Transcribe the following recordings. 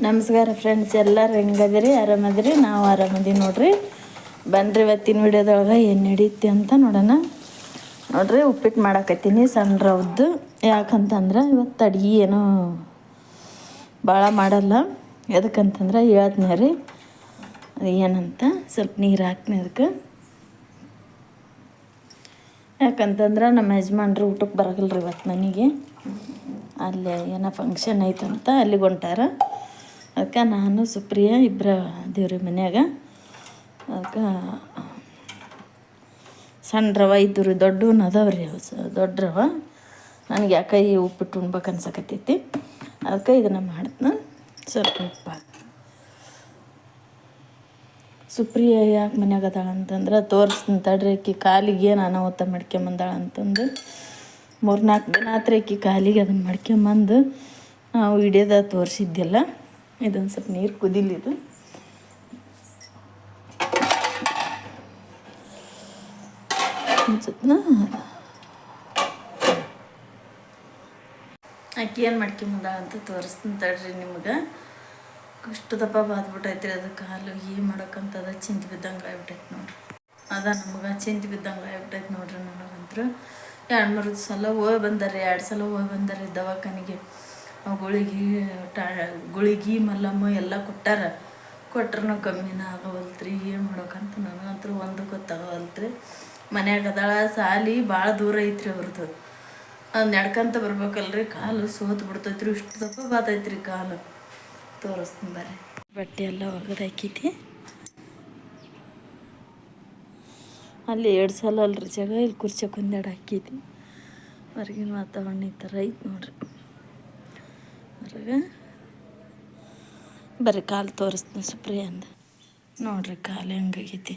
ನಮಸ್ಕಾರ ಫ್ರೆಂಡ್ಸ್ ಎಲ್ಲರೂ ಹೆಂಗದಿರಿ? ಆರಾಮದಿರಿ? ನಾವು ಆರಾಮದೀವಿ ನೋಡ್ರಿ. ಬನ್ರಿ ಇವತ್ತಿನ ವಿಡಿಯೋದೊಳಗೆ ಏನು ನಡೀತಿ ಅಂತ ನೋಡೋಣ. ನೋಡ್ರಿ ಉಪ್ಪಿಟ್ಟು ಮಾಡಾಕತ್ತೀನಿ ಸಣ್ಣ ರವ್ದು. ಯಾಕಂತಂದ್ರೆ ಇವತ್ತು ಅಡ್ಗೆ ಏನೋ ಭಾಳ ಮಾಡಲ್ಲ. ಎದಕ್ಕಂತಂದ್ರೆ ಹೇಳ್ತೀನಿ ರೀ. ಅದು ಏನಂತ? ಸ್ವಲ್ಪ ನೀರು ಹಾಕ್ತೀನಿ ಅದಕ್ಕೆ ಯಾಕಂತಂದ್ರೆ ನಮ್ಮ ಯಜಮಾನ್ರು ಊಟಕ್ಕೆ ಬರಗಲ್ರಿ ಇವತ್ತು ಮನೆಗೆ. ಅಲ್ಲಿ ಏನೋ ಫಂಕ್ಷನ್ ಐತಂತ ಅಲ್ಲಿಗೆ ಹೊಂಟಾರ. ಅದಕ್ಕೆ ನಾನು ಸುಪ್ರಿಯ ಇಬ್ಬರ ದೇವ್ರಿ ಮನ್ಯಾಗ ಅದಕ್ಕೆ ಸಣ್ಣ ರವ ಇದ್ದರು ದೊಡ್ಡ ಅದಾವ್ರಿ ಅವು ಸ, ದೊಡ್ಡ ರವ. ನನಗೆ ಯಾಕೆ ಈ ಉಪ್ಪಿಟ್ಟು ಉಣ್ಬೇಕು ಅನ್ಸಕತ್ತೈತಿ. ಅದಕ್ಕೆ ಇದನ್ನು ಮಾಡ್ತೀನಿ ಸ್ವಲ್ಪ ಉಪ್ಪು. ಸುಪ್ರಿಯ ಯಾಕೆ ಮನ್ಯಾಗ ಅದಾಳ ಅಂತಂದ್ರೆ ತೋರಿಸ್ತೀನಿ ತಡ್ರಿ ಆಕಿ ಕಾಲಿಗೆ ಏನು ಅನಾಹುತ ಮಾಡ್ಕೊಂಬಂದಾಳ ಅಂತಂದು. ಮೂರ್ನಾಲ್ಕು ದಿನ ಆತ್ರಿ ಆಕಿ ಕಾಲಿಗೆ ಅದನ್ನು ಮಾಡ್ಕೊಂಬಂದು ನಾವು ಹಿಡಿಯೋದ ತೋರಿಸಿದ್ದಿಲ್ಲ. ಇದೊಂದು ಸ್ವಲ್ಪ ನೀರು ಕುದಿಲಿದು. ಅಕ್ಕಿ ಏನು ಮುಂದ ಅಂತ ತೋರಿಸ್ತೀನಿ ತಡ್ರಿ ನಿಮ್ಗೆ. ಅಷ್ಟು ದಪ್ಪ ಬಾದ್ಬಿಟ್ಟೈತ್ರಿ ಅದು ಕಾಲು. ಏನು ಮಾಡೋಕ್ಕಂತದ ಚಿಂತೆ ಬಿದ್ದಂಗೆ ಆಗ್ಬಿಟ್ಟೈತೆ ನೋಡ್ರಿ. ಅದ ನಮ್ಗೆ ಚಿಂತೆ ಬಿದ್ದಂಗೆ ಆಗ್ಬಿಟ್ಟೈತೆ ನೋಡ್ರಿ ನನಗಂತೂ ಎರಡು ಮೂರು ಸಲ ಹೋಗಿ ಬಂದಾರೆ ಎರಡು ಸಲ ಹೋಗಿ ಬಂದಾರೆ ದವಾಖಾನಿಗೆ. ಗುಳಿಗೆ ಟಾ, ಗುಳಿಗೆ ಮಲ್ಲಮ್ಮ ಎಲ್ಲ ಕೊಟ್ಟಾರ. ಕೊಟ್ರೂ ಕಮ್ಮಿನ ಆಗವಲ್ತ್ರಿ, ಏನು ಮಾಡೋಕಂತ ನನಗಂತೂ ಒಂದು ಗೊತ್ತಾಗವಲ್ತ್ರಿ. ಮನ್ಯಾಗ ಅದಾಳ ಸಾಲಿ ಭಾಳ ದೂರ ಐತ್ರಿ ಅವ್ರದ್ದು ಅದು ನಡ್ಕಂತ ಬರ್ಬೇಕಲ್ರಿ, ಕಾಲು ಸೋತು ಬಿಡ್ತೈತ್ರಿ, ಇಷ್ಟು ದಪ್ಪ ಬಾತೈತ್ರಿ ಕಾಲು. ತೋರಿಸ್ತೀನಿ ಬರ್ರಿ. ಬಟ್ಟೆ ಎಲ್ಲ ಒಗದು ಹಾಕೈತಿ ಅಲ್ಲಿ ಎರಡು ಸಲ ಅಲ್ರಿ ಜಾಗ, ಇಲ್ಲಿ ಕುರ್ಚಿ ಕುಂದಾಡ ಹಾಕೈತಿ ಹೊರಗಿನ ವಾತಾವರಣ ಈ ಥರ ಐತೆ ನೋಡ್ರಿ. ಹೊರಗೆ ಬರೀ ಕಾಲು ತೋರಿಸ್ತೀನಿ ಸುಪ್ರಿಯ ಅಂದ. ನೋಡ್ರಿ ಕಾಲು ಹೆಂಗಾಗೈತಿ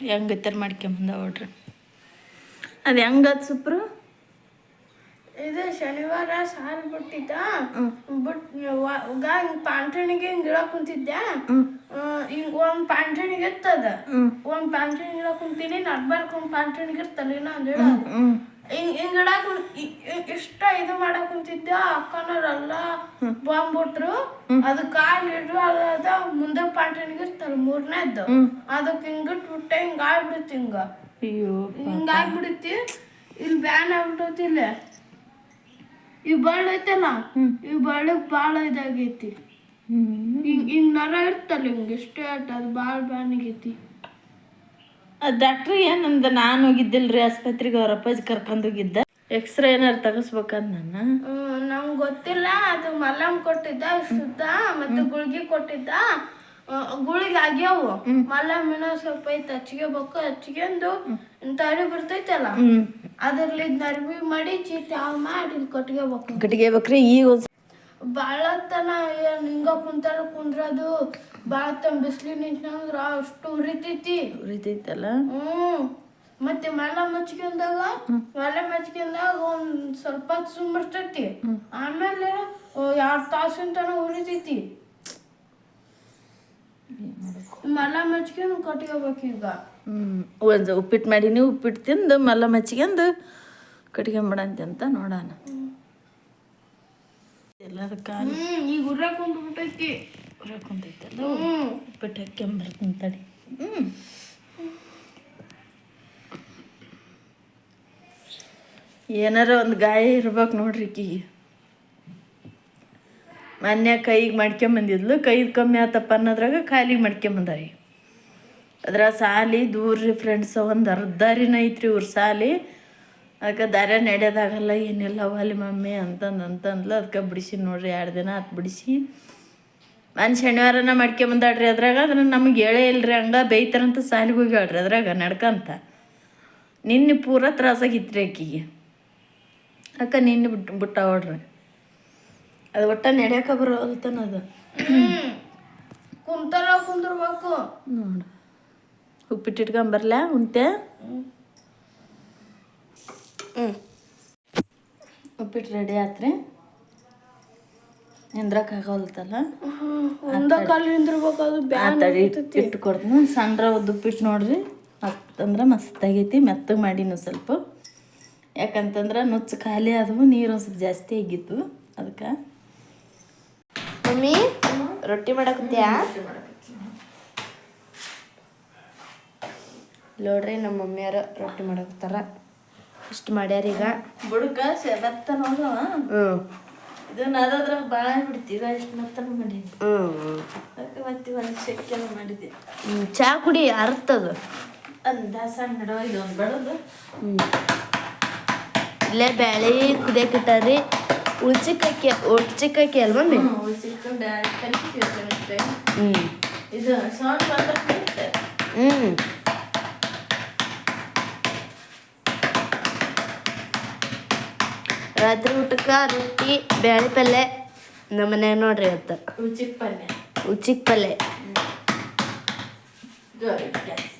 ಹೆಂಗೈತಾರ ಮಾಡ್ಕೊಂಬಂದ ನೋಡ್ರಿ. ಅದು ಹೆಂಗದ ಸುಪ್ರು? ಇದು ಶನಿವಾರ ಸಾಲು ಬಿಟ್ಟಿದ್ದ. ಬಿಟ್ ಗ ಪಾಂಠಣಿಗೆ ಹಿಂಗ್ ಇಳಕ್ ಕುಂತಿದ್ದೆ ಹಿಂಗ್ ಒಂದ್ ಪಾಂಠಣಿಗೆ ಇರ್ತದ. ಒಂದ್ ಪಾಂಠಣಿಗೆ ಇಳಕ್ ಕುಂತೀನಿ ನಡ್ಬಾರ್ಕ್ ಒಂದ್ ಪಾಂಠಣಿಗೆ ಇರ್ತಲ್ಲ ಇನ್ನ ಅಂದ್ರೆ ಹಿಂಗ್ ಹಿಂಗ್ ಇಡಕ್ ಇಷ್ಟ ಇದು ಮಾಡಕ್ ಕುಂತಿದ್ದ ಅಕ್ಕನವ್ರೆಲ್ಲ ಬಾಂಬ್ ಬಿಟ್ರು ಅದು ಕಾಲ್ ಇಡ್ರು ಅದ ಮುಂದೆ ಪಾಂಠಣಿಗೆ ಇರ್ತಲ್ಲ ಮೂರನೇದ್ದು. ಅದಕ್ಕೆ ಹಿಂಗ್ ಬಿಟ್ಟೆ ಹಿಂಗ್ ಆಗ್ಬಿಡುತ್ತೆ ಹಿಂಗ. ಅಯ್ಯೋ ಹಿಂಗ್ ಆಗ್ಬಿಡುತ್ತೆ ಇಲ್ಲಿ ಬ್ಯಾನ್ ಆಗ್ಬಿಟ್ಟೈತಿ ಇಲ್ಲೇ. ಈ ಬಾಳ ಐತಲ್ಲ? ಈ ಬಳ್ಳಕ್ ಬಾಳ ಇದಾಗೈತಿ. ಹಿಂಗ್ ಹಿಂಗ್ ನರ ಇರ್ತಲ್ಲ ಹಿಂಗ್ ಇಷ್ಟೇ ಆಟ ಅದು ಬಾಳ ಬಾನಿಗೈತಿ ಡಾಕ್ಟ್ರ್ ಏನಂದ? ನಾನು ಹೋಗಿದ್ದಿಲ್ರಿ ಆಸ್ಪತ್ರೆಗೆ ಅವ್ರ ಅಪ್ಪಾಜಿ ಕರ್ಕೊಂಡು ಹೋಗಿದ್ದ. ಎಕ್ಸ್ರೇ ಏನಾರು ತೆಗಿಸ್ಬೇಕಂದ ನಾನು? ನಂಗೆ ಗೊತ್ತಿಲ್ಲ. ಅದು ಮಲ್ಲಮ್ ಕೊಟ್ಟಿದ್ದ ಶುದ್ಧ ಮತ್ತೆ ಗುಳ್ಗಿ ಕೊಟ್ಟಿದ್ದ. ಗುಳಿಗೆ ಆಗ್ಯಾವು. ಮಲ್ಲಮ್ ಏನೋ ಸ್ವಲ್ಪ ಐತೆ ಹಚ್ಕೋಬೇಕು ಹಚ್ಕೊಂಡು ತಳಿ ಬರ್ತೈತಲ್ಲ? ಹ್ಞೂ ಅದ್ರಲ್ಲಿ ನರ್ವಿ ಮಾಡಿ ಚೀಟಿ ಮಾಡಿ ಕಟ್ಕೋಬೇಕು ಕಟ್ಟಿಗೆ ಬೇಕ್ರಿ ಈಗ ಒಂದ್ ಭಾಳ ತನ ಏನ್ ಹಿಂಗ ಕುಂತಾರ ಕುಂದ್ರದು. ಭಾಳ ತನ ಬಿಸಿಲು ನಿಂತ್ಕೊಂಡ್ರ ಅಷ್ಟು ಉರಿತೈತಿ. ಉರಿತೈತಲ್ಲ? ಹ್ಮ್. ಮತ್ತೆ ಮಲ ಮಚ್ಕೊಂಡಾಗ ಮಲ ಮಚ್ಕೊಂಡಾಗ ಒಂದ್ ಸ್ವಲ್ಪ ಸುಮ್ಮಿರ್ತೈತಿ ಆಮೇಲೆ ಎರಡ್ ತಾಸಿನ ತನ ಉರಿತೈತಿ. ಮಲ ಮಚ್ಕೊಂಡು ಕಟ್ಕೋಬೇಕು ಈಗ. ಹ್ಞೂ ಒಂದು ಉಪ್ಪಿಟ್ಟು ಮಾಡೀನಿ ಉಪ್ಪಿಟ್ಟು ತಿಂದು ಮಲ್ಲ ಮಚ್ಕೊಂಡು ಕಟ್ಕೊಂಬಿಡಂತೆ ಅಂತ ನೋಡೋಣ. ಉಪ್ಪಿಟ್ಟು ಹಾಕ್ಕೊಂಬರ್ತೀನಿ ತಡಿ. ಹ್ಞೂ ಏನಾರ ಒಂದು ಗಾಯ ಇರ್ಬೇಕು ನೋಡ್ರಿ ಈಕಿಗೆ ಮೊನ್ನೆ ಕೈಗೆ ಮಾಡ್ಕೊಂಬಂದಿದ್ಲು ಕೈ ಕಮ್ಮಿ ಆತಪ್ಪ ಅನ್ನೋದ್ರಾಗ ಖಾಲಿ ಮಾಡ್ಕೊಂಬಂದಾರಿ. ಅದ್ರ ಸಾಲಿ ದೂರ ರೀ ಫ್ರೆಂಡ್ಸ್ ಒಂದು ಅರ್ಧ ರೀನ ಐತ್ರಿ ಇವ್ರ ಸಾಲಿ. ಅದಕ್ಕೆ ದಾರ ನಡೆಯೋದಾಗಲ್ಲ ಏನಿಲ್ಲ ವಾಲಿ ಮಮ್ಮಿ ಅಂತಂದು ಅಂತಂದ್ಲು. ಅದಕ್ಕೆ ಬಿಡಿಸಿ ನೋಡ್ರಿ ಎರಡು ದಿನ ಅದು ಬಿಡಿಸಿ. ನಾನು ಶನಿವಾರನ ಮಾಡ್ಕೊಂಬಂದಾಡ್ರಿ ಅದ್ರಾಗ ಅದ್ರ ನಮಗೆ ಹೇಳೇ ಇಲ್ರಿ ಹಂಗ ಬೇಯ್ತಾರಂತ ಸಾಲಿಗೆ ಹೋಗ್ಯಾಳ್ರಿ ಅದ್ರಾಗ ನಡ್ಕಂತ. ನಿನ್ನೆ ಪೂರ ತ್ರಾಸಾಗಿತ್ರಿ ಆಕಿಗೆ. ಅಕ್ಕ ನಿನ್ನೆ ಬಿಟ್ಟು ಬಿಟ್ಟ ಹೊಡ್ರಿ. ಅದು ಒಟ್ಟ ನಡ್ಯಾಕ ಬರೋಲ್ತನ ಅದು. ಕುಂತಾರ ಕುಂದಿರ್ಬೇಕು. ನೋಡು ಉಪ್ಪಿಟ್ಟು ಇಟ್ಕೊಂಬರ್ಲ ಉಂಟೆ? ಹ್ಮ್. ಉಪ್ಪಿಟ್ಟು ರೆಡಿ ಆತ್ರಿ? ನಿಂದ್ರಕ್ಕಾಗಲ್ತಲ್ಲ ಒಂದ ಕಾಲು ನಿಂದಿರ್ಬೇಕು ಅದು ಬ್ಯಾನ್ ತಡಿ ಇಟ್ಟು ಕೊಡ್ತೀನಿ. ಸಣ್ಣ ಉಪ್ಪಿಟ್ಟು ನೋಡ್ರಿ ಮತ್ತಂದ್ರೆ ಮಸ್ತ್ ಆಗೈತಿ ಮೆತ್ತಗೆ ಮಾಡಿನೂ ಸ್ವಲ್ಪ. ಯಾಕಂತಂದ್ರೆ ನುಚ್ಚು ಖಾಲಿ ಆದವು ನೀರು ಸ್ವಲ್ಪ ಜಾಸ್ತಿ ಆಗಿತ್ತು ಅದಕ್ಕೆ. ಮಮ್ಮಿ ರೊಟ್ಟಿ ಮಾಡಕತ್ತೀಯಾ? ನೋಡ್ರಿ ನಮ್ಮ ಮಮ್ಮಿಯರು ರೊಟ್ಟಿ ಮಾಡಕತ್ತಾರ. ಇಷ್ಟು ಮಾಡ್ಯಾರ ಈಗ. ಬುಡಕ ಸೆಬತ್ತ ನೋಡು ಹ್ಞೂ ಇದು ನಾದ್ರ ಭಾಳ ಬಿಡ್ತೀವಿ ಇಷ್ಟು ಮತ್ತನ ಮಾಡೀನಿ ಹ್ಞೂ ಅದಕ್ಕೆ ಮತ್ತೆ ಒಂದು ಶೆಕ್ಕೆಲ್ಲ ಮಾಡಿದೆ. ಹ್ಞೂ ಚಾ ಕುಡಿ ಅರ್ತದ ಒಂದು ದಾಸಣ್ಣ ನಡುವ ಇದು ಒಂದು ಬಡದು. ಹ್ಞೂ ಇಲ್ಲೇ ಬ್ಯಾಳಿ ಕುದಿಯಕಿಟ್ಟಾರಿ ಉಳ್ಚಿಕ್ಕಿ ಉಳ್ಚಿಕ್ಕಿ ಅಲ್ವಾ ಮಮ್ಮಿ? ಕಲಿತೀವಿ ಹ್ಞೂ ಇದು ಸೌಂಡ್ ಬಂದ್ರೆ ಹ್ಞೂ ರಾತ್ರಿ ಊಟಕ್ಕೆ ರೊಟ್ಟಿ ಬ್ಯಾಳಿ ಪಲ್ಲೆ ನಮ್ಮ ಮನ್ಯಾಗ ನೋಡ್ರಿ ಇವತ್ತು. ಉಚಿಕ್ ಪಲ್ಯ ಉಚಿಕ್ ಪಲ್ಲೆ. ಜೋರಿ ಗ್ಯಾಸ್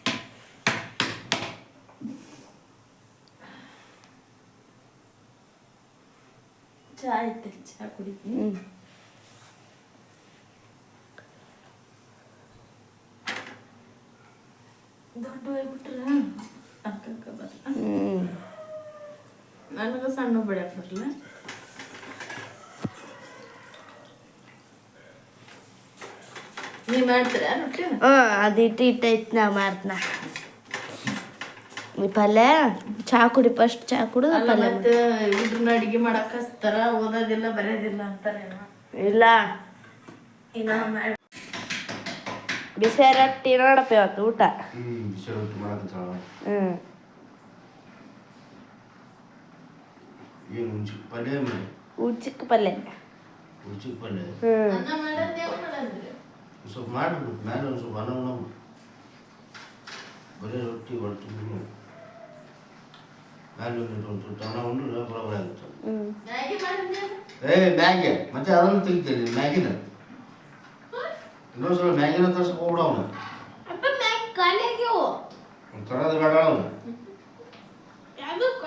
ಚಾ ಐತೆ ಚಾ ಕುಡಿತೀನಿ. ದೊಡ್ಡ ಹೋಗ್ಬಿಟ್ರ ಅಕ್ಕಕ್ಕ ಬರಲ್ಲ ಹ್ಞೂ ನನಗೂ ಸಣ್ಣ ಬೆಳೆ ಬರಲ್ಲ ನೀ ಮಾಡ್ತೀರಾ ರೊಟ್ಟಿ? ಹ್ಞೂ ಅದು ಇಟ್ಟು ಇಟ್ಟೈತೆ ನಾ ಮಾಡ್ತನ. ಈ ಪಲ್ಯ ಚಾ ಕುಡಿ ಫಸ್ಟ್ ಚಾ ಕುಡಿದು ಅಲ್ಲ ಪಲ್ಯ ಮತ್ತೆ ಹುಡ್ರನ್ನ ಅಡಿಗೆ ಮಾಡಕ್ ಹಚ್ತಾರ ಓದೋದಿಲ್ಲ ಬರೆಯೋದಿಲ್ಲ ಅಂತಾರೇನೋ ಇಲ್ಲ. ಇನ್ನ ಮಾಡಿ ಬಿಸಿ ರೊಟ್ಟಿ ನೋಡಪ್ಪ ಇವತ್ತು ಊಟ. ಹ್ಮ್ ಹ್ಞೂ ಏನು ಪಲ್ಲೆ ಪಲ್ಯ ಮಾಡಿ ಉಚ್ಚಿಕ್ ಪಲ್ಯ ಹುಂಚಿ ಪಲ್ಯ ಮಾಡೋದ್ರಿ ಒಂದ್ ಸ್ವಲ್ಪ ಮಾಡ್ಬಿಡು ಮೇಲೆ ಒಂದು ಸ್ವಲ್ಪ ಅನ್ನ ಉಣ್ಣವು ಬರೀ ರೊಟ್ಟಿ ಹೊಟ್ಟಿ ಮೇಲೆ ಒಂದು ಸ್ವಲ್ಪ ಅನ್ನ ಬರೋಬರ ಆಗುತ್ತೆ ಏ ಮ್ಯಾಗಿ ಮತ್ತೆ ಅದನ್ನು ತೆಗಿತೇನೆ ಮ್ಯಾಗಿನ ಇನ್ನೊಂದು ಸಲ ಮ್ಯಾಗಿನ ತರ್ಸಕ್ ಹೋಗ್ಬಿಡ ಅವನು ತರೋದು ಬೇಡ ಅವನು ಯಾವ್ದಕ್ಕ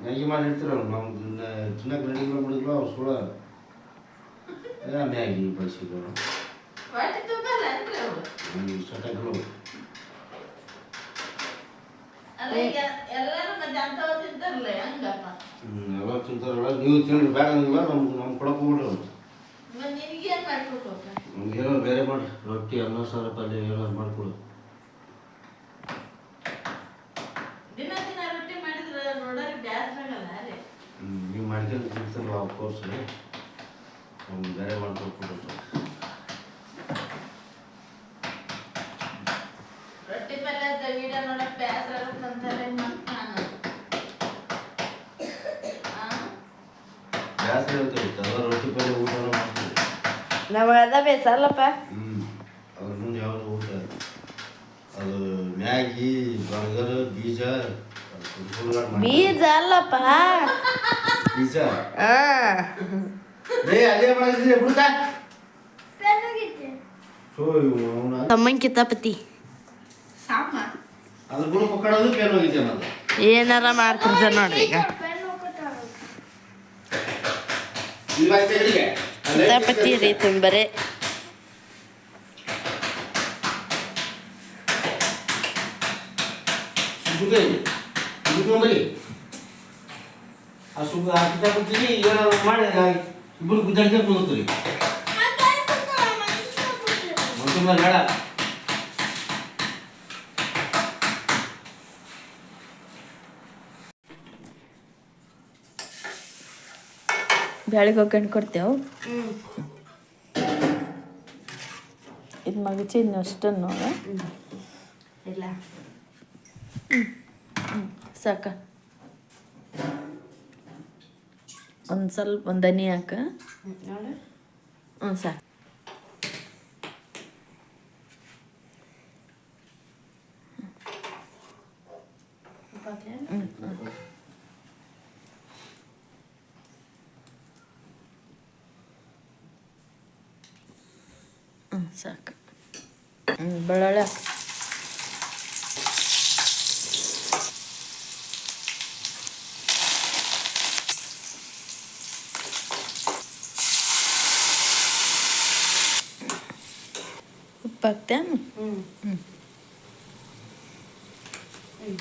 ಮ್ಯಾಗಿ ಮಾಡಿ ಇರ್ತೀರಲ್ಲ ನಾವು ತಿನ್ನಕ್ಕೆ ರೆಡಿ ಮಾಡ್ಬಿಡಿದ್ವ ಅವ್ರು ಸುಳ ಮ್ಯಾಗಿ ಬಳಸಿದ್ರು ಸಟಗಳು ಎಲ್ಲ ತಿಂತಾರಲ್ಲ ನೀವು ತಿನ್ರಿ ಬೇಡ ಅಂದಿಲ್ಲ ನಮ್ಗೆ ನಮ್ಗೆ ಕೊಡಕ್ಕೆ ಹೋಗ್ಬಿಡ್ರಿ ನಮ್ಗೆ ಏನೋ ಬೇರೆ ಮಾಡಿ ರೊಟ್ಟಿ ಅನ್ನ ಸಾರು ಪಲ್ಯ ಏನಾದ್ರು ಮಾಡ್ಕೊಡು ದಿನ ದಿನ ರೊಟ್ಟಿ ಮಾಡಿದ್ರೆ ನೋಡೋರಿಗೆ ಬ್ಯಾಸ್ರ ಆಗಲ್ಲ ರೀ ನೀವು ಮಾಡ್ಕೊಂಡು ತಿಂತಾರಲ್ಲ ಅವ್ರ ಕೋರ್ಸ್ ನಮ್ಗೆ ಬೇರೆ ಮಾಡ್ಕೊಟ್ಬಿಟ್ಟು ರೊಟ್ಟಿ ಪಲ್ಯದ ವಿಡಿಯೋ ನೋಡಕ್ ಇರುತ್ತೆ ಎಲ್ಲ ರೊಟ್ಟಿ ಪಲ್ಯ ಮಾಡ್ತೀವಿ ಅದ ಬೇಸಲ್ಲಪ್ಪ ಹ್ಞೂ ಅದ್ರ ಮುಂದೆ ಯಾವುದು ಊಟ? ಅದು ಮ್ಯಾಗಿ ಬರ್ಗರ್ ಬೀಜ ಬೀಜ ಅಲ್ಲಪ್ಪ. ತಮ್ಮನ್ ಕಿತಾಪತಿ. ಏನಾರ ಮಾಡ್ತಿರ್ತಾರ ನೋಡ್ರಿ ಈಗ. ಕಿತಾಪತಿ ರೀ ತುಂಬರೆ. ಸುಗ್ಗಿ ಸುಗ್ಗಿ ಆ ಸುಗ್ಗಿ ಆ ಕಿತಾಪತಿಗೆ ಏನಾದ್ರು ಮಾಡಿ ಇಬ್ಬರು ಕುಂದಿರ್ತೀರಿ ಮನ್ಸಿನ ಮೇಲೆ ಬೇಡ. ಬ್ಯಾಳಿಗೆ ಒಗ್ಗರಣೆ ಕೊಡ್ತೇವೆ. ಇದು ಮಗಚಿ ಇನ್ನಷ್ಟನ್ನು ನೋಡ. ಇಲ್ಲ. ಸಾಕ. ಒಂದು ಸ್ವಲ್ಪ ಒಂದು ದನಿ ಹಾಕ. ನೋಡು. ಹ್ಞೂ ಸಾಕು ಹ್ಞೂ ಸಾಕು. ಹ್ಞೂ ಬೆಳ್ಳುಳ್ಳಿ ಹಾಕು. ಉಪ್ಪು ಹಾಕ್ತೇನು ಹ್ಞೂ ಹ್ಞೂ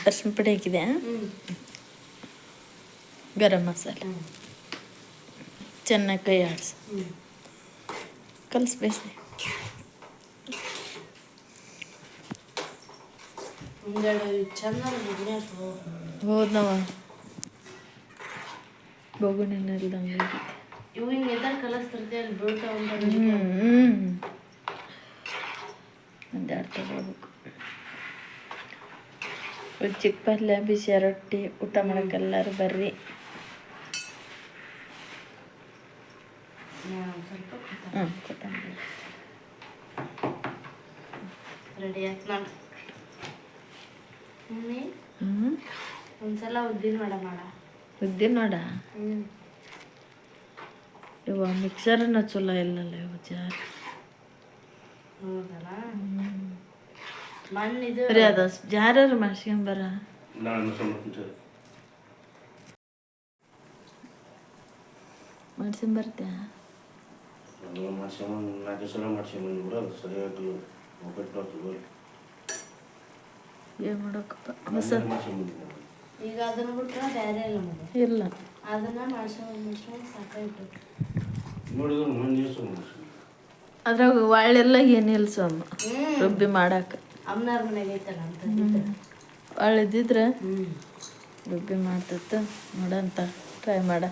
ಅರ್ಶಿನ ಪುಡಿ ಹಾಕಿದೆ ಗರಂ ಮಸಾಲೆ. ಚೆನ್ನಾಗಿ ಕೈ ಆಡಿಸಿ. ಕಲಸಿ ಬೇಯಿಸಿ ಒಂದೆರಡು ಚಂದ ಬುಗ್ನೆ ಆಯ್ತು ಹೋದ್ನವ. ಅಂತ ಹ್ಞೂ ಒಂದೆರಡು ತಗೋಬೇಕು ಒಂದು ಚಿಕ್ಕ ಪಲ್ಯ ಬಿಸಿ ರೊಟ್ಟಿ ಊಟ ಮಾಡಕ್ಕೆ ಎಲ್ಲರೂ ಬರ್ರಿ. ಹ್ಞೂ ಕೊತ್ತಂಬರಿ. ರೆಡಿ ಆಯ್ತು ನೋಡಿ. ಮಮ್ಮಿ ಹ್ಞೂ ಒಂದ್ಸಲ ಉದ್ದಿನ ವಡ ಮಾಡ. ಉದ್ದಿನ ಹ್ಞೂ ಇವ ಮಿಕ್ಸರನ್ನ ಚಲೋ ಇಲ್ಲಲ್ಲ ಇವ ಜಾರ್ ಹೌದಲ್ಲ? ಅದ ಮಾಡ್ಸ್ಕೊಂಬರ ಮಾಡ್ಸ್ಕೊಂಬರ್ತ್ಯಾ ಅದು ಮಾಡ್ಸ್ಕೊಂಬಂದು ನಾಲ್ಕು ಸಲ ಮಾಡ್ಸ್ಕೊಂಬಂದು ಒಬ್ಬಟ್ಟು ಏನು ಮಾಡೋಕಪ್ಪ? ಹೊಸ ಈಗ ಅದನ್ನ ಬಿಟ್ರೆ ಬೇರೆ ಇಲ್ಲ ಇಲ್ಲ. ಅದನ್ನ ಮಾಡ್ಸ್ಕೊಂಡು ಮಾಡ್ಸ್ಕೊಂಡು ಸಾಕಾಯ್ತು. ನೋಡಿದ್ರೆ ಮುಂದೆ ದಿವಸ ಮಾಡ್ಸ್ಕೊಂಡು ಅದ್ರಾಗ ಒಳ್ಳೆಲ್ಲ ಏನಿಲ್ಲ ಸೋಮ ರುಬ್ಬಿ ಮಾಡಕ್ಕೆ ಅಮ್ಮನಾರ ಮನೆಗೆ ಐತಲ್ಲ ಅಂತ ಒಳ್ಳೆದಿದ್ರೆ ಇದ್ದಿದ್ರೆ ರುಬ್ಬಿ ಮಾಡ್ತಿತ್ತು. ನೋಡಂತ ಟ್ರೈ ಮಾಡ.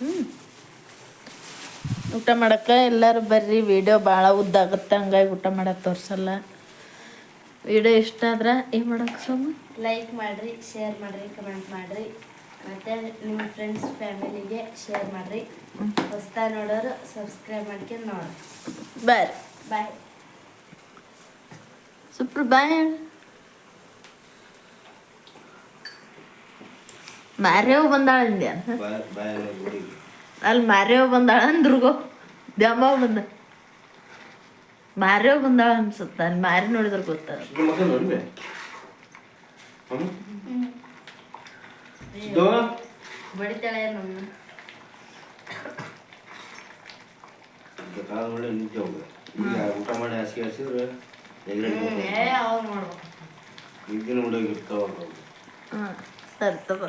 ಹ್ಞೂ ಊಟ ಮಾಡಕ್ಕೆ ಎಲ್ಲರೂ ಬರ್ರಿ. ವಿಡಿಯೋ ಭಾಳ ಉದ್ದಾಗುತ್ತೆ ಹಂಗಾಗಿ ಊಟ ಮಾಡಕ್ಕೆ ತೋರಿಸಲ್ಲ. ವಿಡಿಯೋ ಇಷ್ಟ ಆದ್ರೆ ಏನು ಮಾಡೋಕ್ಕೆ ಸೋಮ? ಲೈಕ್ ಮಾಡಿರಿ ಶೇರ್ ಮಾಡಿರಿ ಕಮೆಂಟ್ ಮಾಡಿರಿ. ಮತ್ತು ನಿಮ್ಮ ಫ್ರೆಂಡ್ಸ್ ಫ್ಯಾಮಿಲಿಗೆ ಶೇರ್ ಮಾಡಿರಿ. ಹೊಸ್ದಾಗಿ ನೋಡೋರು ಸಬ್ಸ್ಕ್ರೈಬ್ ಮಾಡ್ಕೊಂಡು ನೋಡ್ರಿ ಬಾಯ್ ಬಾಯ್ ಸುಪ್ರ ಬಾಯ್ ಮಾರ್ಯವ್ ಬಂದಾಳ ಗುಡಿ ಅಲ್ಲಿ ಮಾರ್ಯವ್ ಬಂದಾಳ ಅಂದ್ರುಗೋ ದ್ಯಾಮವ್ ಬಂದ. ಮಾರ್ಯವ್ ಬಂದಾಳ ಅನ್ಸುತ್ತ. ಅಲ್ಲಿ ಮಾರಿ ನೋಡಿದ್ರೆ ಗೊತ್ತ? ಬಡಿತಾಳೆ ನಮ್ಮ. ಊಟ ಮಾಡಿ ಹಾಸಿಗೆ ಹಾಸಿದ್ರೆ ಎಗ್ರೆ ಏ ಅವಾಗ ಮಾಡ್ಬೇಕು ನಿದ್ದಿನ ಹುಡುಗಿರ್ತಾವ ಹಾಂ ಸರಿ ತಗೋ.